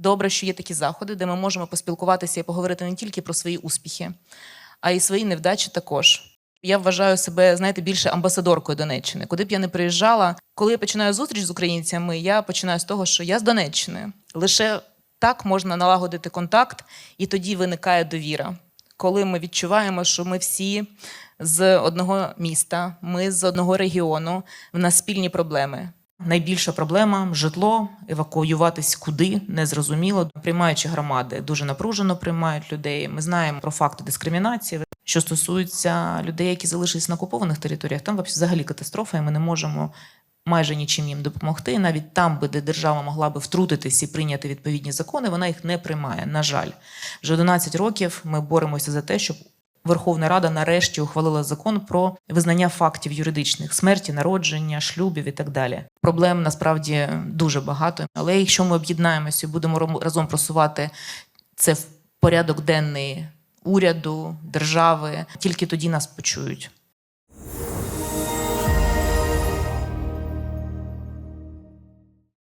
Добре, що є такі заходи, де ми можемо поспілкуватися і поговорити не тільки про свої успіхи, а й свої невдачі також. Я вважаю себе, знаєте, більше амбасадоркою Донеччини. Куди б я не приїжджала, коли я починаю зустріч з українцями, я починаю з того, що я з Донеччини. Лише так можна налагодити контакт, і тоді виникає довіра. Коли ми відчуваємо, що ми всі з одного міста, ми з одного регіону, в нас спільні проблеми. Найбільша проблема житло, евакуюватись куди незрозуміло. Приймаючи громади дуже напружено приймають людей. Ми знаємо про факти дискримінації. Що стосується людей, які залишились на окупованих територіях, там взагалі катастрофа, і ми не можемо майже нічим їм допомогти. Навіть там, би, де держава могла би втрутитись і прийняти відповідні закони, вона їх не приймає. На жаль, вже 11 років ми боремося за те, щоб Верховна Рада нарешті ухвалила закон про визнання фактів юридичних смерті, народження, шлюбів і так далі. Проблем насправді дуже багато. Але якщо ми об'єднаємося і будемо разом просувати це в порядок денний уряду, держави, тільки тоді нас почують.